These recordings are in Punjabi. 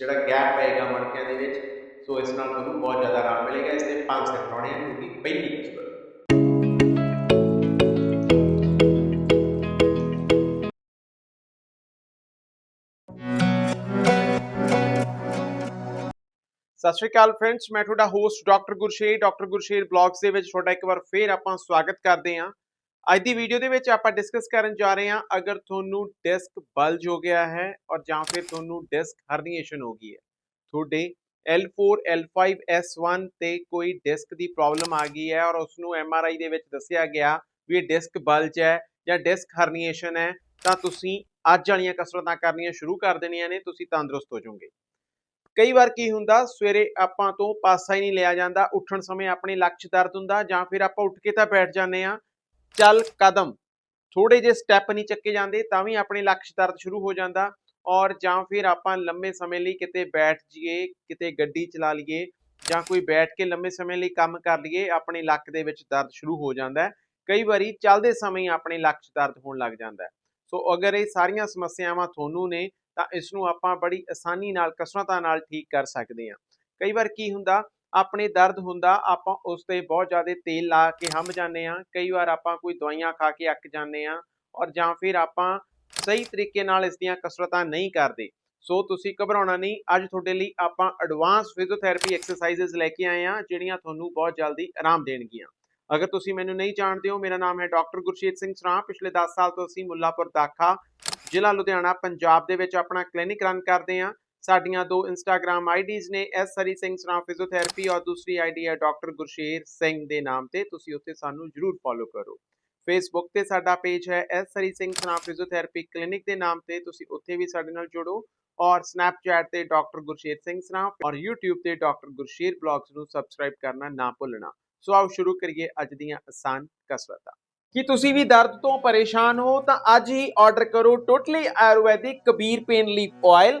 ਜਿਹੜਾ ਗੈਪ ਪਏਗਾ ਮਣਕਿਆਂ ਦੇ ਵਿੱਚ ਸੋ ਇਸ ਨਾਲ ਤੁਹਾਨੂੰ ਬਹੁਤ ਜ਼ਿਆਦਾ ਆਰਾਮ ਮਿਲੇਗਾ, ਇਸ ਦੇ ਪੰਜ ਸੈਟ ਲਾਉਣੇ ਆ ਕਿਉਂਕਿ ਪਹਿਲੀ ਕਸਰਤ ਸਤਿ ਸ਼੍ਰੀ ਅਕਾਲ ਫਰੈਂਡਸ ਮੈਂ ਤੁਹਾਡਾ host doctor Gursher doctor Gursher blogs ਦੇ ਵਿੱਚ ਤੁਹਾਡਾ ਇੱਕ ਵਾਰ ਫੇਰ ਆਪਾਂ ਸਵਾਗਤ ਕਰਦੇ ਹਾਂ। ਅੱਜ ਦੀ ਵੀਡੀਓ ਦੇ ਵਿੱਚ ਆਪਾਂ ਡਿਸਕਸ ਕਰਨ ਜਾ ਰਹੇ ਹਾਂ ਅਗਰ ਤੁਹਾਨੂੰ ਡਿਸਕ ਬਲਜ ਹੋ ਗਿਆ ਹੈ ਔਰ ਜਾਂ ਫਿਰ ਤੁਹਾਨੂੰ ਡਿਸਕ ਹਰਨੀਏਸ਼ਨ ਹੋ ਗਈ ਹੈ। ਤੁਹਾਡੇ L4 L5 S1 ਤੇ ਕੋਈ ਡਿਸਕ ਦੀ ਪ੍ਰੋਬਲਮ ਆ ਗਈ ਹੈ ਔਰ ਉਸ ਨੂੰ MRI ਦੇ ਵਿੱਚ ਦੱਸਿਆ ਗਿਆ ਵੀ ਇਹ ਡਿਸਕ ਬਲਜ ਹੈ ਜਾਂ ਡਿਸਕ ਹਰਨੀਏਸ਼ਨ ਹੈ, ਤਾਂ ਤੁਸੀਂ ਅੱਜ ਵਾਲੀਆਂ ਕਸਰਤਾਂ ਕਰਨੀਆਂ ਸ਼ੁਰੂ ਕਰ ਦੇਣੀਆਂ ਨੇ, ਤੁਸੀਂ ਤੰਦਰੁਸਤ ਹੋ ਜਾਓਗੇ। ਕਈ ਵਾਰ ਕੀ ਹੁੰਦਾ, ਸਵੇਰੇ ਆਪਾਂ ਤੋਂ ਪਾਸਾ ਹੀ ਨਹੀਂ ਲਿਆ ਜਾਂਦਾ, ਉੱਠਣ ਸਮੇਂ ਆਪਣੇ ਲੱਕ 'ਚ ਦਰਦ ਹੁੰਦਾ ਜਾਂ ਫਿਰ ਆਪਾਂ ਉੱਠ ਕੇ ਤਾਂ ਬੈਠ ਜਾਂਦੇ ਆ ਚੱਲ ਕਦਮ। ਥੋੜੇ ਜਿਹੇ ਸਟੈਪ ਨਹੀਂ ਚੱਕੇ ਜਾਂਦੇ, ਤਾਂ ਵੀ ਆਪਣੇ ਲਕਸ਼ ਦਰਦ ਸ਼ੁਰੂ ਹੋ ਜਾਂਦਾ ਔਰ ਜਾਂ ਫਿਰ ਆਪਾਂ ਲੰਮੇ ਸਮੇਂ ਲਈ ਕਿਤੇ ਬੈਠ ਜਾਈਏ, ਕਿਤੇ ਗੱਡੀ ਚਲਾ ਲਈਏ ਜਾਂ ਕੋਈ ਬੈਠ ਕੇ ਲੰਮੇ ਸਮੇਂ ਲਈ ਕੰਮ ਕਰ ਲਈਏ, ਆਪਣੇ ਲੱਕ ਦੇ ਵਿੱਚ ਦਰਦ ਸ਼ੁਰੂ ਹੋ ਜਾਂਦਾ। ਹੈ ਕਈ ਵਾਰੀ ਚੱਲਦੇ ਸਮੇਂ ਆਪਣੇ ਲੱਕ 'ਚ ਦਰਦ ਹੋਣ ਲੱਗ ਜਾਂਦਾ। ਹੈ ਸੋ ਅਗਰ ਇਹ ਸਾਰੀਆਂ ਸਮੱਸਿਆਵਾਂ ਤੁਹਾਨੂੰ ਨੇ, ਤਾਂ ਇਸ ਨੂੰ ਆਪਾਂ ਬੜੀ ਆਸਾਨੀ ਨਾਲ, ਕਸਰਤਾਂ ਨਾਲ ਠੀਕ ਕਰ ਸਕਦੇ ਹਾਂ। ਕਈ ਵਾਰ ਕੀ ਹੁੰਦਾ ਆਪਣੇ ਦਰਦ ਹੁੰਦਾ, ਆਪਾਂ ਉਸ ਤੇ ਬਹੁਤ ਜ਼ਿਆਦਾ ਤੇਲ ਲਾ ਕੇ ਹੰਮ ਜਾਂਦੇ ਹਾਂ। ਕਈ ਵਾਰ ਆਪਾਂ ਕੋਈ ਦਵਾਈਆਂ ਖਾ ਕੇ ਅੱਕ ਜਾਂਦੇ ਹਾਂ ਔਰ ਜਾਂ ਫਿਰ ਆਪਾਂ ਸਹੀ ਤਰੀਕੇ ਨਾਲ ਇਸ ਦੀਆਂ ਕਸਰਤਾਂ ਨਹੀਂ ਕਰਦੇ। ਸੋ ਤੁਸੀਂ ਘਬਰਾਉਣਾ ਨਹੀਂ, ਅੱਜ ਤੁਹਾਡੇ ਲਈ ਆਪਾਂ ਐਡਵਾਂਸ ਫਿਜ਼ੀਓਥੈਰੇਪੀ ਐਕਸਰਸਾਈਜ਼ਸ ਲੈ ਕੇ ਆਏ ਹਾਂ, ਜਿਹੜੀਆਂ ਤੁਹਾਨੂੰ ਬਹੁਤ ਜਲਦੀ ਆਰਾਮ ਦੇਣਗੀਆਂ। ਅਗਰ ਤੁਸੀਂ ਮੈਨੂੰ ਨਹੀਂ ਜਾਣਦੇ ਹੋ, ਮੇਰਾ ਨਾਮ ਹੈ ਡਾਕਟਰ ਗੁਰਸ਼ੀਤ ਸਿੰਘ ਸਰਾਂ ਪਿਛਲੇ 10 ਸਾਲ ਤੋਂ ਅਸੀਂ ਮੁੱਲਾਪੁਰ ਦਾਖਾ, ਜ਼ਿਲ੍ਹਾ ਲੁਧਿਆਣਾ, ਪੰਜਾਬ ਦੇ ਵਿੱਚ ਆਪਣਾ ਕਲੀਨਿਕ ਰਨ ਕਰਦੇ ਹਾਂ। ਸਾਡੀਆਂ ਦੋ ਇੰਸਟਾਗ੍ਰam ਆਈਡੀਜ਼ ਨੇ S Surrey Singh Saran physiotherapy ਔਰ ਦੂਸਰੀ ਆਈਡੀ ਹੈ ਡਾਕਟਰ ਗੁਰਸ਼ੇਰ ਸਿੰਘ ਦੇ ਨਾਮ ਤੇ, ਤੁਸੀਂ ਉੱਥੇ ਸਾਨੂੰ ਜਰੂਰ ਫੋਲੋ ਕਰੋ। ਫੇਸਬੁੱਕ ਤੇ ਸਾਡਾ ਪੇਜ ਹੈ ਐਸ ਸਰੀ ਸਿੰਘ ਸਰਾਂ ਫਿਜ਼ੀਓਥੈਰੇਪੀ ਕਲੀਨਿਕ ਦੇ ਨਾਮ ਤੇ, ਤੁਸੀਂ ਉੱਥੇ ਵੀ ਸਾਡੇ ਨਾਲ ਜੁੜੋ। ਔਰ ਸਨੈਪਚੈਟ ਤੇ ਡਾਕਟਰ ਗੁਰਸ਼ੇਰ ਸਿੰਘ ਸਰਾਂ ਔਰ YouTube ਤੇ ਡਾਕਟਰ ਗੁਰਸ਼ੇਰ ਬਲੌਗਸ ਨੂੰ ਸਬਸਕ੍ਰਾਈਬ ਕਰਨਾ ਨਾ ਭੁੱਲਣਾ। ਸੋ ਆਓ ਸ਼ੁਰੂ ਕਰੀਏ ਅੱਜ ਦੀਆਂ ਆਸਾਨ ਕਸਰਤਾਂ। ਕੀ ਤੁਸੀਂ ਵੀ ਦਰਦ ਤੋਂ ਪਰੇਸ਼ਾਨ ਹੋ, ਤਾਂ ਅੱਜ ਹੀ ਆਰਡਰ ਕਰੋ totally Ayurvedic Kabir pain leaf oil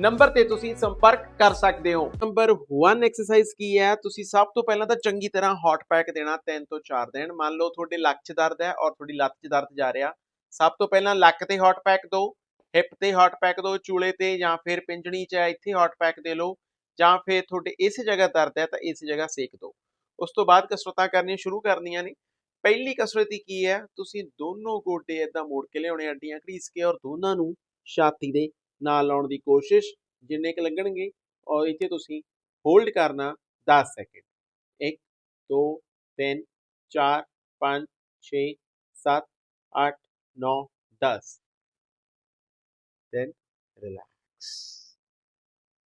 number ਤੇ ਤੁਸੀਂ ਸੰਪਰਕ ਕਰ ਸਕਦੇ ਹੋ। ਨੰਬਰ 1 ਐਕਸਰਸਾਈਜ਼ ਕੀ ਹੈ? ਤੁਸੀਂ ਸਭ ਤੋਂ ਪਹਿਲਾਂ ਤਾਂ ਚੰਗੀ ਤਰ੍ਹਾਂ ਹੌਟ ਪੈਕ ਦੇਣਾ 3 ਤੋਂ 4 ਦਿਨ। ਮੰਨ ਲਓ ਤੁਹਾਡੇ ਲੱਕ 'ਚ ਦਰਦ ਹੈ ਔਰ ਤੁਹਾਡੀ ਲੱਤ 'ਚ ਦਰਦ ਜਾ ਰਿਹਾ। ਸਭ ਤੋਂ ਪਹਿਲਾਂ ਲੱਕ ਤੇ ਹੌਟ ਪੈਕ ਦਿਓ ਹਿਪ ਤੇ ਹੌਟ ਪੈਕ ਦਿਓ, ਚੂਲੇ ਤੇ ਜਾਂ ਫਿਰ ਪਿੰਜਣੀ 'ਚ ਹੈ, ਇੱਥੇ ਹੌਟ ਪੈਕ ਦੇ ਲਓ। ਜਾਂ ਫਿਰ ਤੁਹਾਡੇ ਇਸ ਜਗ੍ਹਾ ਦਰਦ ਹੈ ਤਾਂ ਇਸ ਜਗ੍ਹਾ ਸੇਕ ਦਿਓ। ਉਸ ਤੋਂ ਬਾਅਦ ਕਸਰਤਾਂ ਕਰਨੀਆਂ ਸ਼ੁਰੂ ਕਰਨੀਆਂ ਨੇ। ਪਹਿਲੀ ਕਸਰਤ ਹੀ ਕੀ ਹੈ? ਤੁਸੀਂ ਦੋਨੋਂ ਗੋਡੇ ਇਦਾਂ ਮੋੜ ਕੇ ਲਿਆਉਣੇ, ਅੱਡੀਆਂ ਘੜੀਸ ਕੇ ਔਰ ਦੋਨਾਂ ਨੂੰ ਛਾਤੀ ਦੇ ਨਾਲ ਲਾਉਣ ਦੀ ਕੋਸ਼ਿਸ਼ ਜਿੰਨੇ ਕ ਲੱਗਣਗੇ, ਔਰ ਇੱਥੇ ਤੁਸੀਂ ਹੋਲਡ ਕਰਨਾ 10 ਸੈਕਿੰਡ 1 2 3 4 5 6 7 8 9 10 ਦੈਨ ਰਿਲੈਕਸ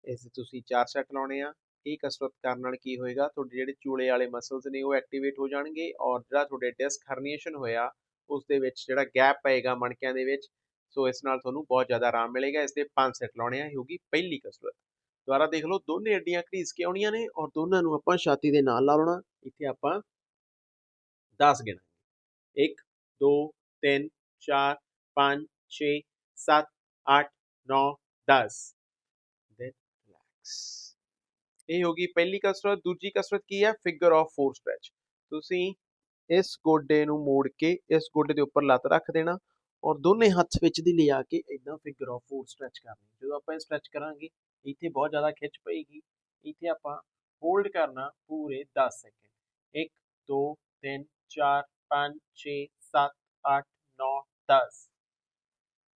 ਇਸ ਤੁਸੀਂ ਚਾਰ ਸੈਟ ਲਾਉਣੇ ਆ। ਇਹ ਕਸਰਤ ਕਰਨ ਨਾਲ ਕੀ ਹੋਏਗਾ? ਤੁਹਾਡੇ ਜਿਹੜੇ ਚੂਲੇ ਵਾਲੇ ਮਸਲਸ ਨੇ ਉਹ ਐਕਟੀਵੇਟ ਹੋ ਜਾਣਗੇ, ਔਰ ਜਿਹੜਾ ਤੁਹਾਡੇ ਡਿਸਕ ਹਰਨੀਏਸ਼ਨ ਹੋਇਆ, ਉਸ ਦੇ ਵਿੱਚ ਜਿਹੜਾ ਗੈਪ ਪਏਗਾ ਮਣਕਿਆਂ ਦੇ ਵਿੱਚ ਸੋ ਇਸ ਨਾਲ ਤੁਹਾਨੂੰ ਬਹੁਤ ਜ਼ਿਆਦਾ ਆਰਾਮ ਮਿਲੇਗਾ, ਇਸ ਦੇ ਪੰਜ ਸੈੱਟ ਲਾਉਣੇ ਆ, ਇਹ ਹੋਗੀ ਪਹਿਲੀ ਕਸਰਤ ਦੁਬਾਰਾ ਦੇਖ ਲਓ, ਦੋਨੇ ਅੱਡੀਆਂ ਘੜੀਸ ਕੇ ਆਉਣੀਆਂ ਨੇ ਔਰ ਦੋਨਾਂ ਨੂੰ ਆਪਾਂ ਛਾਤੀ ਦੇ ਨਾਲ ਲਾ ਲਾਉਣਾ, ਇੱਥੇ ਆਪਾਂ 10 ਗਿਣਾਂਗੇ। 1 2 3 4 5 6 7 8 9 10 ਦੈਨ ਰਿਲੈਕਸ ਇਹ ਹੋਗੀ ਪਹਿਲੀ ਕਸਰਤ ਦੂਜੀ ਕਸਰਤ ਕੀ ਹੈ ਫਿਗਰ ਆਫ 4 ਸਟ੍ਰੈਚ ਤੁਸੀਂ ਇਸ ਗੋਡੇ ਨੂੰ ਮੋੜ ਕੇ ਇਸ ਗੋਡੇ ਦੇ ਉੱਪਰ ਲੱਤ ਰੱਖ ਦੇਣਾ ਔਰ ਦੋਨੇ ਹੱਥ ਵਿੱਚ ਦੀ ਲਿਆ ਕੇ ਇਦਾਂ ਫਿਗਰ ਆਫ 4 ਸਟ੍ਰੈਚ ਕਰਨੀ। ਜਦੋਂ ਆਪਾਂ ਇਹ ਸਟ੍ਰੈਚ ਕਰਾਂਗੇ, ਇੱਥੇ ਬਹੁਤ ਜ਼ਿਆਦਾ ਖਿੱਚ ਪਏਗੀ। ਇੱਥੇ ਆਪਾਂ ਹੋਲਡ ਕਰਨਾ ਪੂਰੇ 10 ਸੈਕਿੰਡ 1 2 3 4 5 6 7 8 9 10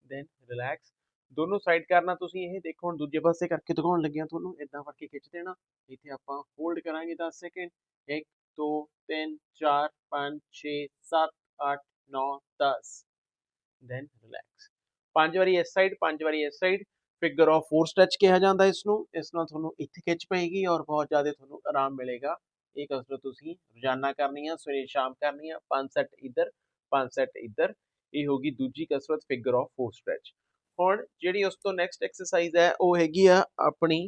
ਦੈਨ ਰਿਲੈਕਸ ਦੋਨੋਂ ਸਾਈਡ ਕਰਨਾ ਤੁਸੀਂ ਇਹ ਦੇਖੋ, ਹੁਣ ਦੂਜੇ ਪਾਸੇ ਕਰਕੇ ਦਿਖਾਉਣ ਲੱਗਿਆ ਤੁਹਾਨੂੰ ਇਦਾਂ ਫੜ ਕੇ ਖਿੱਚ ਦੇਣਾ। ਇੱਥੇ ਆਪਾਂ ਹੋਲਡ ਕਰਾਂਗੇ 10 ਸੈਕਿੰਡ 1 2 3 4 5 6 7 8 9 10 ਦੈਨ ਰਿਲੈਕਸ ਪੰਜ ਵਾਰੀ ਇਸ ਸਾਈਡ ਪੰਜ ਵਾਰੀ ਇਸ ਸਾਈਡ ਫਿਗਰ ਆਫ 4 ਸਟ੍ਰੈਚ ਕਿਹਾ ਜਾਂਦਾ ਇਸ ਨੂੰ ਇਸ ਨਾਲ ਤੁਹਾਨੂੰ ਇੱਥੇ ਖਿੱਚ ਪਏਗੀ ਔਰ ਬਹੁਤ ਜ਼ਿਆਦਾ ਤੁਹਾਨੂੰ ਆਰਾਮ ਮਿਲੇਗਾ। ਇਹ ਕਸਰਤ ਤੁਸੀਂ ਰੋਜ਼ਾਨਾ ਕਰਨੀ ਆ, ਸਵੇਰੇ ਸ਼ਾਮ ਕਰਨੀ ਆ, ਪੰਜ ਸੈਟ ਇੱਧਰ, ਪੰਜ ਸੈਟ ਇੱਧਰ। ਇਹ ਹੋਗੀ ਦੂਜੀ ਕਸਰਤ ਫਿਗਰ ਆਫ 4 ਸਟ੍ਰੈਚ ਹੁਣ ਜਿਹੜੀ ਉਸ ਤੋਂ ਨੈਕਸਟ ਐਕਸਰਸਾਈਜ਼ ਹੈ, ਉਹ ਹੈਗੀ ਆ ਆਪਣੀ,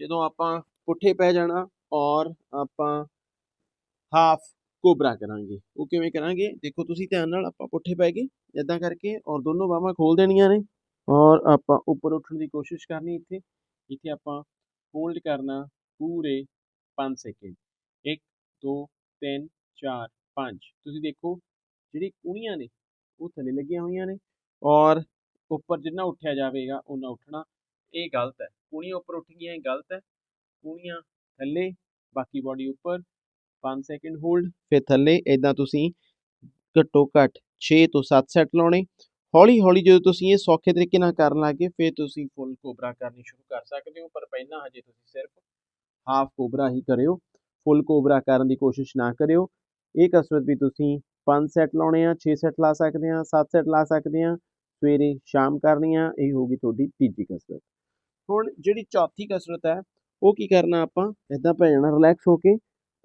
ਜਦੋਂ ਆਪਾਂ ਪੁੱਠੇ ਪੈ ਜਾਣਾ ਔਰ ਆਪਾਂ ਹਾਫ ਕੋਬਰਾ ਕਰਾਂਗੇ। ਉਹ ਕਿਵੇਂ ਕਰਾਂਗੇ? ਦੇਖੋ ਤੁਸੀਂ ਧਿਆਨ ਨਾਲ ਆਪਾਂ ਪੁੱਠੇ ਪੈ ਗਏ ਇਦਾਂ ਕਰਕੇ ਔਰ ਦੋਨੋਂ ਬਾਹਾਂ ਖੋਲ ਦੇਣੀਆਂ ਨੇ ਔਰ ਆਪਾਂ ਉੱਪਰ ਉੱਠਣ ਦੀ ਕੋਸ਼ਿਸ਼ ਕਰਨੀ ਇੱਥੇ ਇੱਥੇ ਆਪਾਂ ਹੋਲਡ ਕਰਨਾ ਪੂਰੇ 5 ਸੈਕਿੰਡ 1 2 3 4 5 ਤੁਸੀਂ ਦੇਖੋ ਜਿਹੜੀ ਕੂਣੀਆਂ ਨੇ, ਉਹ ਥੱਲੇ ਲੱਗੀਆਂ ਹੋਈਆਂ ਨੇ ਔਰ ਉੱਪਰ ਜਿੰਨਾ ਉੱਠਿਆ ਜਾਵੇਗਾ ਉਹਨਾਂ ਉੱਠਣਾ। ਇਹ ਗਲਤ ਹੈ। ਕੂਣੀਆਂ ਉੱਪਰ ਉੱਠ ਗਈਆਂ ਇਹ ਗਲਤ ਹੈ। ਕੂਣੀਆਂ ਥੱਲੇ, ਬਾਕੀ ਬਾਡੀ ਉੱਪਰ। 5 ਸੈਕਿੰਡ ਹੋਲਡ ਫਿਰ ਥੱਲੇ ਇਦਾਂ ਤੁਸੀਂ ਘੱਟੋ ਘੱਟ 6 ਤੋਂ 7 ਸੈੱਟ ਲਾਉਣੇ। ਹੌਲੀ ਹੌਲੀ ਜਦੋਂ ਤੁਸੀਂ ਇਹ ਸੌਖੇ ਤਰੀਕੇ ਨਾਲ ਕਰਨ ਲੱਗੇ, ਫਿਰ ਤੁਸੀਂ ਫੁੱਲ ਕੋਬਰਾ ਕਰਨੀ ਸ਼ੁਰੂ ਕਰ ਸਕਦੇ ਹੋ। ਪਰ ਪਹਿਲਾਂ ਹਜੇ ਤੁਸੀਂ ਸਿਰਫ ਹਾਫ ਕੋਬਰਾ ਹੀ ਕਰਿਓ। ਫੁੱਲ ਕੋਬਰਾ ਕਰਨ ਦੀ ਕੋਸ਼ਿਸ਼ ਨਾ ਕਰਿਓ। ਇਹ ਕਸਰਤ ਵੀ ਤੁਸੀਂ 5 ਸੈੱਟ ਲਾਉਣੇ ਆ 6 ਸੈੱਟ ਲਾ ਸਕਦੇ ਆ 7 ਸੈੱਟ ਲਾ ਸਕਦੇ ਆ, ਸਵੇਰੇ ਸ਼ਾਮ ਕਰਨੀ ਆ, ਇਹ ਹੋਊਗੀ ਤੁਹਾਡੀ ਤੀਜੀ ਕਸਰਤ। ਹੁਣ ਜਿਹੜੀ ਚੌਥੀ ਕਸਰਤ ਹੈ, ਉਹ ਕੀ ਕਰਨਾ ਆਪਾਂ? ਇਦਾਂ ਪੈ ਜਾਣਾ ਰਿਲੈਕਸ ਹੋ ਕੇ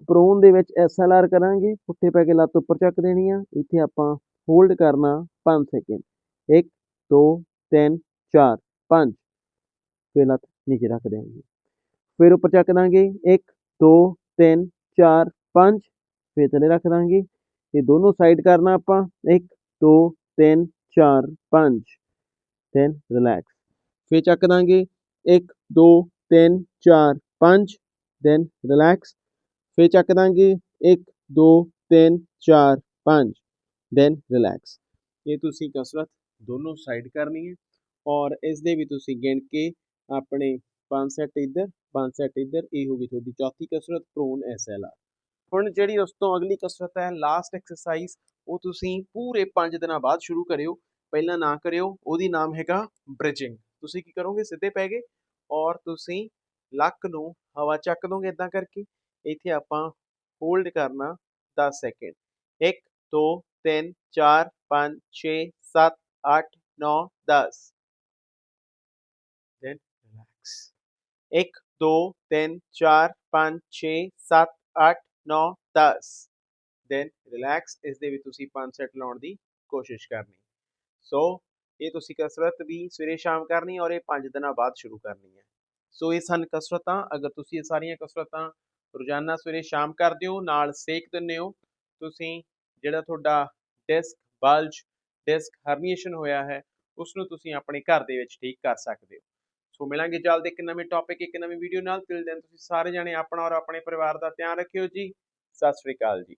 ਪ੍ਰੋਨ ਦੇ ਵਿੱਚ ਐਸਐਲਆਰ ਕਰਾਂਗੇ, ਪੁੱਠੇ ਪੈ ਕੇ ਲੱਤ ਉੱਪਰ ਚੱਕ ਦੇਣੀ ਆ, ਇੱਥੇ ਆਪਾਂ ਹੋਲਡ ਕਰਨਾ 5 ਸੈਕਿੰਡ 1 2 3 4 5 ਫਿਰ ਲੱਤ ਨੀਚੇ ਰੱਖ ਦੇਵਾਂਗੇ ਫਿਰ ਉੱਪਰ ਚੱਕ ਦਾਂਗੇ 1 2 3 4 5 ਫਿਰ ਥੱਲੇ ਰੱਖ ਦਾਂਗੇ, ਇਹ ਦੋਨੋਂ ਸਾਈਡ ਕਰਨਾ ਆਪਾਂ 1 2 3 4 5 ਦੈਨ ਰਿਲੈਕਸ ਫਿਰ ਚੱਕ ਦਾਂਗੇ 1 2 3 4 5 ਦੈਨ ਰਿਲੈਕਸ ਫਿਰ ਚੱਕ ਦਾਂਗੇ 1 2 3 4 5 ਦੈਨ ਰਿਲੈਕਸ ਇਹ ਤੁਸੀਂ ਕਸਰਤ ਦੋਨੋਂ ਸਾਈਡ ਕਰਨੀ ਹੈ ਔਰ ਇਸ ਦੇ ਵੀ ਤੁਸੀਂ ਗਿਣ ਕੇ ਆਪਣੇ 5 ਸੈੱਟ ਇੱਧਰ 5 ਸੈੱਟ ਇੱਧਰ, ਇਹ ਹੋ ਗਈ ਤੁਹਾਡੀ ਚੌਥੀ ਕਸਰਤ ਪ੍ਰੋਨ ਐਸਐਲਆਰ ਹੁਣ ਜਿਹੜੀ ਉਸ ਤੋਂ ਅਗਲੀ ਕਸਰਤ ਹੈ ਲਾਸਟ ਐਕਸਰਸਾਈਜ਼ ਉਹ ਤੁਸੀਂ ਪੂਰੇ 5 ਦਿਨਾਂ ਬਾਅਦ ਸ਼ੁਰੂ ਕਰਿਓ। ਪਹਿਲਾਂ ਨਾ ਕਰਿਓ, ਉਹਦੀ ਨਾਮ ਹੈਗਾ ਬ੍ਰਿਜਿੰਗ ਤੁਸੀਂ ਕੀ ਕਰੋਗੇ? ਸਿੱਧੇ ਪੈ ਗਏ ਔਰ ਤੁਸੀਂ ਲੱਕ ਨੂੰ ਹਵਾ ਚੱਕ ਦੋਗੇ ਇਦਾਂ ਕਰਕੇ। ਇੱਥੇ ਆਪਾਂ ਹੋਲਡ ਕਰਨਾ 10 second 1 2 3 4 5 6 7 8 9 10 then relax 1 2 3 4 5 6 7 8 9 10 then relax, ਇਸ ਦੇ ਵੀ ਤੁਸੀਂ 5 ਸੈੱਟ ਲਾਉਣ ਦੀ ਕੋਸ਼ਿਸ਼ ਕਰਨੀ। ਸੋ ਇਹ ਤੁਸੀਂ ਕਸਰਤ ਵੀ ਸਵੇਰੇ ਸ਼ਾਮ ਕਰਨੀ ਔਰ ਇਹ 5 ਦਿਨਾਂ ਬਾਅਦ ਸ਼ੁਰੂ ਕਰਨੀ ਹੈ। ਸੋ ਇਹ ਸਨ ਕਸਰਤਾਂ। ਅਗਰ ਤੁਸੀਂ ਇਹ ਸਾਰੀਆਂ ਕਸਰਤਾਂ ਰੋਜ਼ਾਨਾ ਸਵੇਰੇ ਸ਼ਾਮ ਕਰਦੇ ਹੋ, ਨਾਲ ਸੇਕ ਦਿੰਦੇ ਹੋ। ਤੁਸੀਂ ਜਿਹੜਾ ਤੁਹਾਡਾ ਡਿਸਕ, ਬਲਜ ਡਿਸਕ ਹਰਨੀਏਸ਼ਨ ਹੋਇਆ ਹੈ ਉਸ ਨੂੰ ਤੁਸੀਂ ਆਪਣੇ ਘਰ ਦੇ ਵਿੱਚ ਠੀਕ ਕਰ ਸਕਦੇ ਹੋ। ਸੋ ਮਿਲਾਂਗੇ ਜਲਦ ਇੱਕ ਨਵੇਂ ਟੌਪਿਕ ਇੱਕ ਨਵੀਂ ਵੀਡੀਓ ਨਾਲ। ਤਿਲ ਦਿਨ ਤੁਸੀਂ ਸਾਰੇ ਜਾਣੇ ਆਪਣਾ ਔਰ ਆਪਣੇ ਪਰਿਵਾਰ ਦਾ ਧਿਆਨ ਰੱਖਿਓ ਜੀ। ਸਤਿ ਸ੍ਰੀ ਅਕਾਲ ਜੀ।